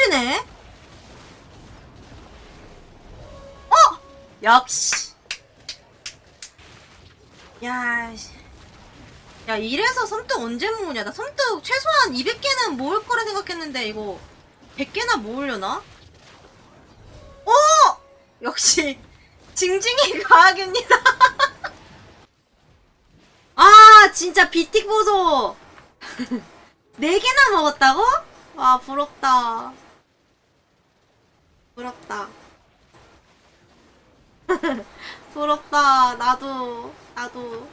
되네? 어! 역시. 야, 씨. 야, 이래서 섬뜩 언제 모으냐? 나 섬뜩 최소한 200개는 모을 거라 생각했는데, 이거 100개나 모으려나? 어! 역시, 징징이 과학입니다. 아, 진짜 비틱 보소. 4개나 먹었다고? 와, 부럽다. 부럽다. 부럽다. 나도, 나도.